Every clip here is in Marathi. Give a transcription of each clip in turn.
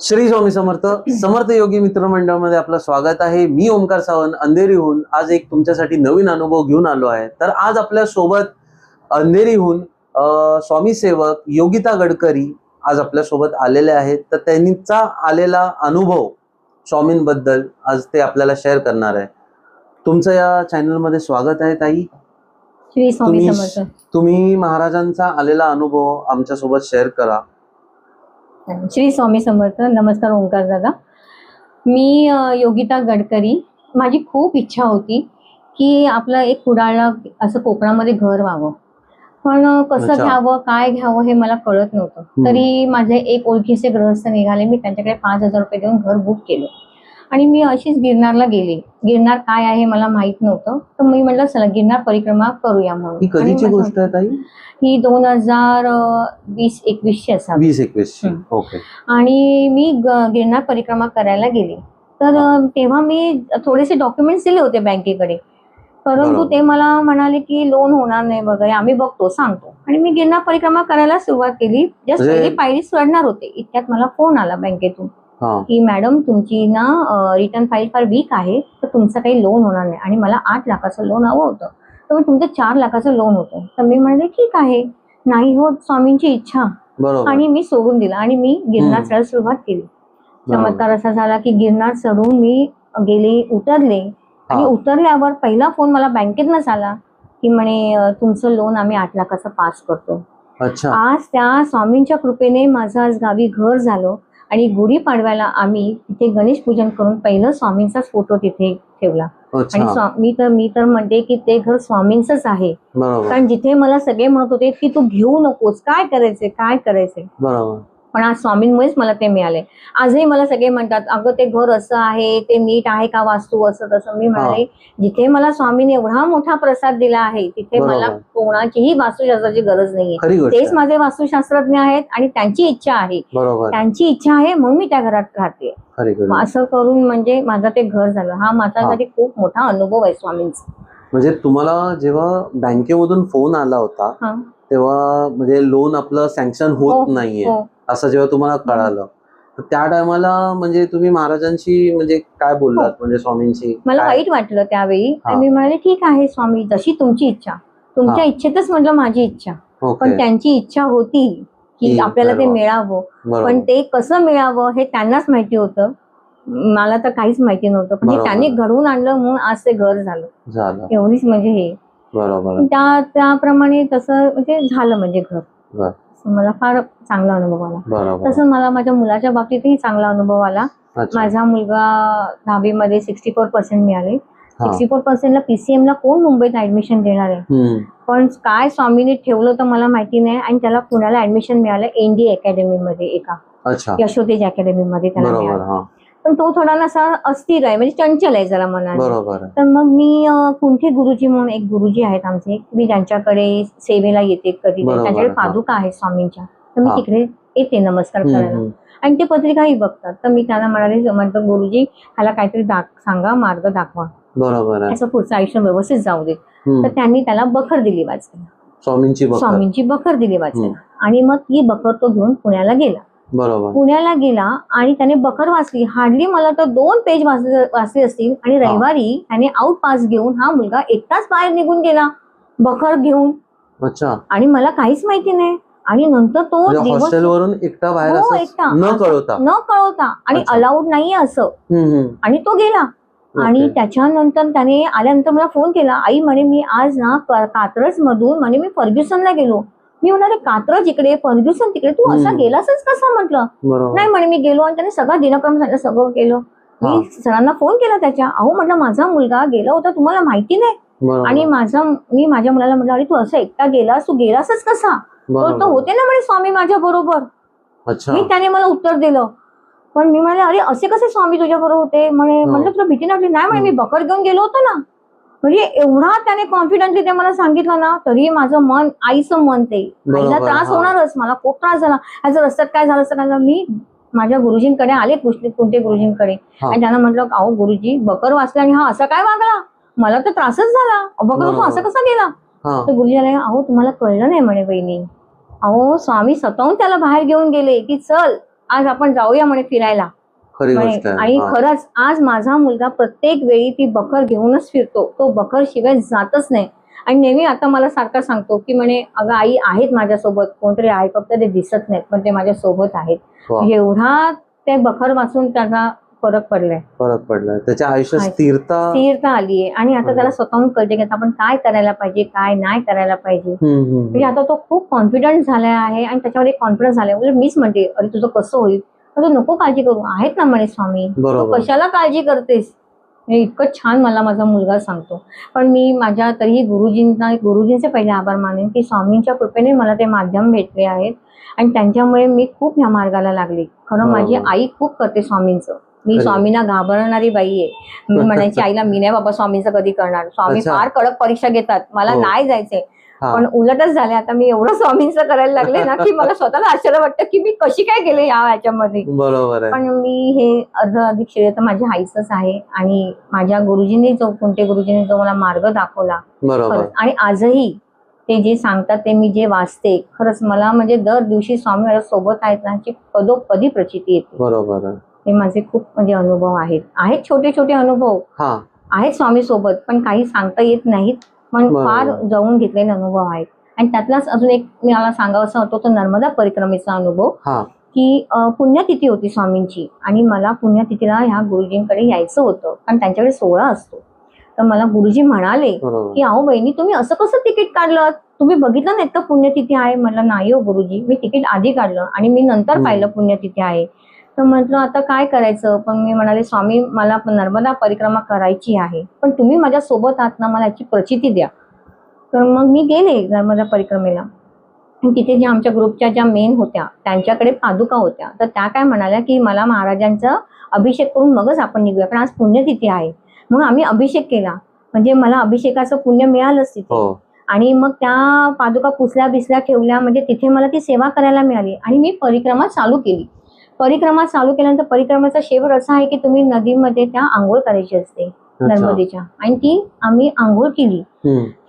श्री स्वामी समर्थ समर्थ योगी मित्रमंडळामध्ये आपलं स्वागत आहे. मी ओमकार सावंत अंधेरीहून आज एक तुमच्यासाठी नवीन अनुभव घेऊन आलो आहे. तर आज आपल्यासोबत अंधेरीहून स्वामी सेवक योगिता गडकरी आज आपल्यासोबत आलेले आहेत. तर त्यांचा आलेला अनुभव स्वामींबद्दल आज ते आपल्याला शेअर करणार आहे. तुमचं या चॅनलमध्ये स्वागत आहे ताई. श्री स्वामी तुम्ही समर्थ. तुम्ही महाराजांचा आलेला अनुभव आमच्यासोबत शेअर करा. श्री स्वामी समर्थ. नमस्कार ओंकार दादा. मी योगिता गडकरी. माझी खूप इच्छा होती की आपलं एक कुडाळला असं कोकणामध्ये घर व्हावं. पण कसं. घ्यावं काय घ्यावं हे मला कळत नव्हतं. तरी माझे एक ओळखीचे गृहस्थ निघाले. मी त्यांच्याकडे पाच हजार रुपये देऊन घर बुक केलं. आणि मी अशीच गिरनारला गेले. गिरनार काय आहे मला माहीत नव्हतं. तर मी म्हटलं चला गिरनार परिक्रमा करूया म्हणून. ही कधीची आणि गोष्ट आहे ताई? ही दोन हजार वीस एकवीसची असावी. वीस एकवीस. ओके. आणि मी ग- गिरनार परिक्रमा करायला गेले. तर अ, तेव्हा मी थोडेसे डॉक्युमेंट्स दिले होते बँकेकडे. परंतु बरोबर. ते मला म्हणाले की लोन होणार नाही वगैरे आम्ही बघतो सांगतो. आणि मी गिरनार परिक्रमा करायला सुरुवात केली. जस्ट म्हणजे- पहिली पायरी चढणार होते. इतक्यात मला फोन आला बँकेतून. की मॅडम तुमची ना रिटर्न फाईल फार वीक आहे तर तुमचं काही लोन होणार नाही. आणि मला आठ लाखाचं लोन हवं होतं. तर मग तुमचं चार लाखाचं लोन होतं. तर मी म्हणाले ठीक आहे. नाही होत स्वामींची इच्छा. बरोबर. आणि मी सोडून दिला. आणि मी गिरनार हम्म. चढायला सुरुवात केली. चमत्कार असा झाला की गिरनार चढून मी गेले उतरले. आणि हा. उतरल्यावर पहिला फोन मला बँकेतनंच आला की म्हणे तुमचं लोन आम्ही आठ लाखाचं पास करतो. आज त्या स्वामींच्या कृपेने माझं आज गावी घर झालं. आणि गुढीपाडव्याला आम्ही तिथे गणेश पूजन करून पहिलं स्वामींचाच फोटो तिथे ठेवला. आणि मी तर मी तर म्हणते की ते घर स्वामींचंच आहे. बरोबर. कारण जिथे मला सगळे म्हणत होते की तू घेऊ नकोस काय करायचे काय करायचे बरोबर. पण आज स्वामींमुळेच मला ते मिळाले. आजही मला सगळे म्हणतात अगं ते घर असं आहे ते नीट आहे का वास्तू असं तसं? मी म्हणाले जिथे मला स्वामीने एवढा मोठा प्रसाद दिला आहे तिथे. मला कोणाचीही वास्तुशास्त्राची गरज नाहीये. तेच. माझे वास्तुशास्त्रज्ञ आहेत आणि त्यांची इच्छा आहे. त्यांची इच्छा आहे म्हणून मी त्या घरात राहते. असं करून म्हणजे माझं ते घर झालं. हा माझ्यासाठी खूप मोठा अनुभव आहे स्वामींचा. म्हणजे तुम्हाला जेव्हा बँकेमधून फोन आला होता. तेव्हा म्हणजे लोन आपलं सँक्शन होत हो, नाहीये. हो. असं जेव्हा तुम्हाला कळालं तर त्या टायमाला म्हणजे तुम्ही महाराजांशी म्हणजे काय बोललात म्हणजे स्वामींशी हो. मला काय? वाईट वाटलं त्यावेळी हा. आणि मी म्हणाले ठीक आहे स्वामी जशी तुमची इच्छा तुमच्या हा. इच्छेतच म्हटलं माझी इच्छा पण ओके त्यांची इच्छा होती की की आपल्याला ते मिळावं. मिळावं पण बरोबर ते कसं मिळावं हे त्यांनाच माहिती होतं मला तर काहीच माहिती नव्हतं पण हे बरोबर. त्यांनी घडवून आणलं म्हणून आज ते घर झालं झालं एवढीच म्हणजे हे बरोबर त्या त्याप्रमाणे तसं म्हणजे झालं म्हणजे घर बर. मला फार चांगला अनुभव आला. तसं मला माझ्या मुलाच्या बाबतीतही चांगला अनुभव आला. माझा मुलगा दहावीमध्ये सिक्स्टी फोर पर्सेंट मिळाले. सिक्स्टी फोर पर्सेंटला पीसीएम ला कोण मुंबईत ऍडमिशन देणार आहे. पण काय स्वामीने ठेवलं तर मला माहिती नाही आणि त्याला पुण्याला ऍडमिशन मिळालं एनडी अकॅडमीमध्ये एका. अच्छा. यशोतेज अकॅडमीमध्ये त्याला मिळालं. पण तो थोडा असा अस्थिर आहे म्हणजे चंचल आहे जरा मनाने. बरोबर. तर मग मी अं, कुंठे गुरुजी म्हणून एक गुरुजी आहेत आमचे मी त्यांच्याकडे सेवेला येते कधी बरोबर, त्यांच्याकडे हा. पादुका आहेत स्वामींच्या. तर मी हा. तिकडे येते नमस्कार हम्म, करायला. हम्म. आणि ते पत्रिकाही बघतात. तर मी त्यांना म्हणाले म्हणतो गुरुजी ह्याला काहीतरी दाख सांगा मार्ग दाखवा. बरोबर आहे. असं पुढचं आयुष्य व्यवस्थित जाऊ दे. हम्म. तर त्यांनी त्याला बखर दिली वाचायला स्वामींची बघ स्वामींची बखर दिली वाचायला आणि मग ती बखर तो घेऊन पुण्याला गेला. बरोबर. पुण्याला गेला आणि त्याने बखर वाचली. हार्डली मला तर दोन पेज वाचले असतील आणि रविवारी त्याने आउट पास घेऊन हा मुलगा एकटाच बाहेर निघून गेला. बखर घेऊन. अच्छा. आणि मला काहीच माहिती नाही. आणि नंतर तो म्हणजे हॉस्टेलवरून एकटा बाहेर हो. न कळवता. न कळवता. आणि. अलाउड नाहीये असं. आणि तो गेला. आणि. त्याच्यानंतर त्याने आल्यानंतर मला फोन केला. आई म्हणे मी आज ना कात्रज मधून म्हणे मी फर्ग्युसनला गेलो. मी म्हणाले कात्रज इकडे फर्ग्युसन तिकडे तू असा. गेलासच कसा? म्हटलं. नाही म्हणे मी गेलो आणि त्याने सगळं दिनक्रम सांगितलं सगळं केलं. मी सरांना फोन केला त्याच्या. अहो म्हटलं माझा मुलगा गेला होता तुम्हाला माहिती नाही. आणि माझा मी माझ्या मुलाला म्हटलं अरे तू असं एकटा गेलास तू गेलासच कसा? तो होते ना म्हणे स्वामी माझ्या बरोबर. मी त्याने मला उत्तर दिलं. पण मी म्हणाले अरे असे कसे स्वामी तुझ्या बरोबर होते? म्हणे हो. म्हटलं तुला भीती नव्हती? नाही म्हणे मी बकर घेऊन गेलो होतो ना. म्हणजे एवढा त्याने कॉन्फिडंटली ते मला सांगितलं ना तरी माझं मन आईचं मन ते. आईला त्रास. होणारच. मला खूप त्रास झाला. ह्याचं रस्त्यात काय झालं काय झालं? मी माझ्या गुरुजींकडे आले कोणते गुरुजींकडे. आणि त्यांना म्हटलं अहो गुरुजी बकर वाचला आणि हा असा काय वागला? मला तर त्रासच झाला. बकर तू. असं कसा गेला? तर गुरुजी आले अहो तुम्हाला कळलं नाही म्हणे बहिणी. अहो स्वामी स्वतःहून त्याला बाहेर घेऊन गेले की चल आज आपण जाऊया म्हणे फिरायला. खरी म्हणे. गोष्ट आहे आणि हा. खरंच आज माझा मुलगा प्रत्येक वेळी ती बकर घेऊनच फिरतो तो बकर शिवाय जातच नाही आणि नेहमी आता मला सारखा सांगतो की म्हणे अगं आई आहेत माझ्यासोबत कोणतरी आहे फक्त ते दिसत नाहीत पण ते माझ्या सोबत आहेत वा. एवढा ते बखर वाचून त्याचा फरक पडलाय फरक पडलाय त्याच्या आयुष्यात आहे. स्थिरता स्थिरता आली आहे आणि आता बरोबर. त्याला स्वतःहून कळते की आता आपण काय करायला पाहिजे काय नाही करायला पाहिजे हम्म, हम्म, म्हणजे आता तो खूप कॉन्फिडंट झाला आहे आणि त्याच्यावर एक कॉन्फिडन्स झालाय उलट मीच म्हणते अरे तुझं कसं होईल तू नको काळजी करू. आहेत ना म्हणे स्वामी. तू बरोबर. कशाला काळजी करतेस? म्हणजे इतकं छान मला माझा मुलगा सांगतो. पण मी माझ्या तरीही गुरुजींना गुरुजींचे पहिले आभार मानेन की स्वामींच्या कृपेने मला ते माध्यम भेटले आहेत. आणि त्यांच्यामुळे मी खूप ह्या मार्गाला लागली. खरं बरोबर. माझी आई खूप करते स्वामींचं. मी. स्वामींना घाबरणारी बाई आहे. मी म्हणायची आईला मी नाही बाबा स्वामींचं कधी करणार. स्वामी अच्छा. फार कडक परीक्षा घेतात. मला हो. नाही जायचंय. हा. पण उलटच झाले आता मी एवढं स्वामींचं करायला लागले ना की मला स्वतःला आश्चर्य वाटतं की मी कशी काय गेले या याच्यामध्ये. बरोबर पण मी हे अर्ध अधिक श्रेय तर माझ्या आईचंच आहे. आणि माझ्या गुरुजींनी जो कोणते गुरुजींनी जो मला मार्ग दाखवला आणि आजही ते जे सांगतात ते मी जे वाचते खरंच मला म्हणजे दर दिवशी स्वामी माझ्या सोबत आहेत ना पदोपदी प्रचिती येते. बरोबर हे माझे खूप म्हणजे अनुभव आहेत. आहेत छोटे छोटे अनुभव आहेत स्वामी सोबत पण काही सांगता येत नाहीत. पण. फार जाऊन घेतलेले अनुभव आहेत. आणि त्यातलाच अजून एक मला सांगावासा होतो तो नर्मदा परिक्रमेचा अनुभव. की पुण्यतिथी होती स्वामींची आणि मला पुण्यतिथीला ह्या गुरुजींकडे यायचं होतं कारण त्यांच्याकडे सोहळा असतो. तर मला गुरुजी म्हणाले की अहो बहिणी तुम्ही असं कसं तिकीट काढलं तुम्ही बघितलं नाहीत का पुण्यतिथी आहे? म्हटलं नाही हो गुरुजी मी तिकीट आधी काढलं आणि मी नंतर. पाहिलं पुण्यतिथी आहे. तर म्हटलं आता काय करायचं? पण मी म्हणाले स्वामी मला नर्मदा परिक्रमा करायची आहे. पण तुम्ही माझ्या सोबत आहात ना मला याची प्रचिती द्या. तर मग मी गेले नर्मदा परिक्रमेला. तिथे ज्या आमच्या ग्रुपच्या ज्या मेन होत्या त्यांच्याकडे पादुका होत्या. तर त्या काय म्हणाल्या की मला महाराजांचा अभिषेक करून मगच आपण निघूया कारण आज पुण्यतिथी आहे. म्हणून आम्ही अभिषेक केला. म्हणजे मला अभिषेकाचं पुण्य मिळालंच तिथे. हो. आणि मग त्या पादुका पुसल्या बिसल्या ठेवल्या म्हणजे तिथे मला ती सेवा करायला मिळाली. आणि मी परिक्रमा चालू केली. परिक्रमा चालू केल्यानंतर परिक्रमेचा शेवट असा आहे की तुम्ही नदीमध्ये त्या आंघोळ करायची असते. नर्मदेच्या आणि ती आम्ही आंघोळ केली.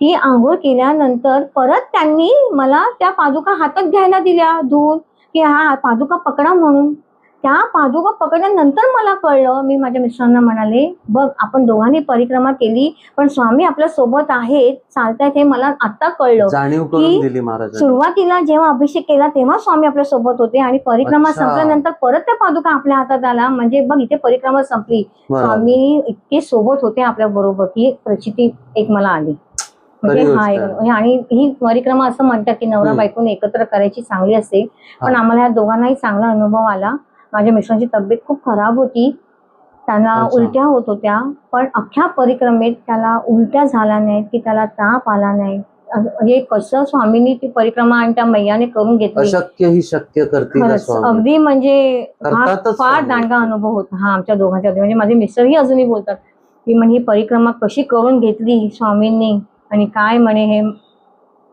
ती आंघोळ केल्यानंतर परत त्यांनी मला त्या पादुका हातात घ्यायला दिल्या दूर की हा पादुका पकडा म्हणून त्या पादुका पकडल्यानंतर मला कळलं मी माझ्या मिस्टरांना म्हणाले बघ आपण दोघांनी परिक्रमा केली पण स्वामी आपल्यासोबत आहेत चालतायत हे मला आता कळलं. की सुरुवातीला जेव्हा अभिषेक केला तेव्हा स्वामी आपल्यासोबत होते आणि परिक्रमा. संपल्यानंतर परत त्या पादुका आपल्या हातात आला. म्हणजे बघ इथे परिक्रमा संपली. स्वामी इतके सोबत होते आपल्या बरोबर ही प्रचिती एक मला आली. म्हणजे हा आणि ही परिक्रमा असं म्हणतात की नवरा. बायकोने एकत्र करायची चांगली असते पण. आम्हाला या दोघांनाही चांगला अनुभव आला. माझ्या मिस्टरांची तब्येत खूप खराब होती. त्यांना. उलट्या होत होत्या. पण अख्ख्या परिक्रमेत त्याला उलट्या झाल्या नाहीत की त्याला ताप आला नाही. म्हणजे कसं स्वामींनी ती परिक्रमा आणि त्या मैयाने करून घेतली? ही शक्य अगदी म्हणजे फार करतातच फार. दांडगा अनुभव होता हा आमच्या दोघांच्या म्हणजे माझे मिस्टरही अजूनही बोलतात की म्हणजे ही परिक्रमा कशी करून घेतली स्वामींनी? आणि काय म्हणे हे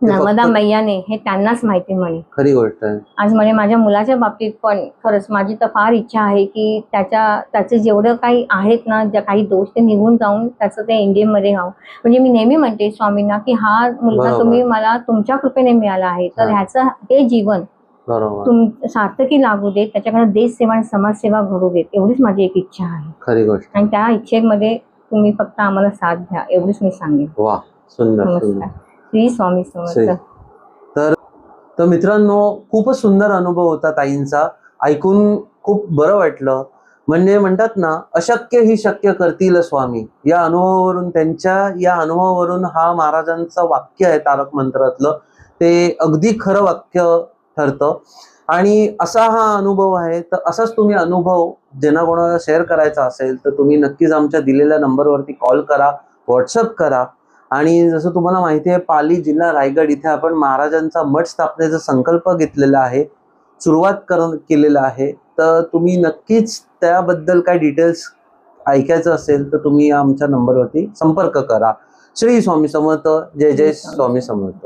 नर्मदा मैयाने हे त्यांनाच माहिती म्हणे. खरी गोष्ट आज म्हणे माझ्या मुलाच्या बाबतीत पण खरंच माझी तर फार इच्छा आहे की त्याच्या त्याचे जेवढं काही आहेत ना ज्या काही दोष ते निघून जाऊन त्याचं ते इंडियनमध्ये व्हावं म्हणजे मी नेहमी म्हणते स्वामींना की हा मुलगा. तुम्ही मला तुमच्या कृपेने मिळाला आहे. तर. ह्याचं हे जीवन तुम सार्थकी लागू देत त्याच्याकडे देश सेवा आणि समाजसेवा घडू देत एवढीच माझी एक इच्छा आहे. खरी गोष्ट आणि त्या इच्छेमध्ये तुम्ही फक्त आम्हाला साथ द्या एवढीच मी सांगेन. वा सुंदर श्री स्वामी समर्थ. तर तर मित्रांनो खूपच सुंदर अनुभव होता ताईंचा. ऐकून खूप बरं वाटलं. म्हणजे म्हणतात ना अशक्य ही शक्य करतील स्वामी. या अनुभवावरून त्यांच्या या अनुभवावरून हा महाराजांचं वाक्य आहे तारक मंत्रातलं. ते अगदी खरं वाक्य ठरतं. आणि असा हा अनुभव आहे तर असाच तुम्ही अनुभव ज्यांना कोणाला शेअर करायचा असेल तर तुम्ही नक्कीच आमच्या दिलेल्या नंबरवरती कॉल करा व्हॉट्सअप करा. आणि जसं तुम्हाला माहिती आहे पाली जिल्हा रायगड इथे आपण महाराजांचा मठ स्थापनेचा संकल्प घेतलेला आहे सुरुवात कर केलेला आहे. तर तुम्ही नक्कीच त्याबद्दल काय डिटेल्स ऐकायचं असेल तर तुम्ही आमच्या नंबरवरती संपर्क करा. श्री स्वामी समर्थ जय जय स्वामी समर्थ.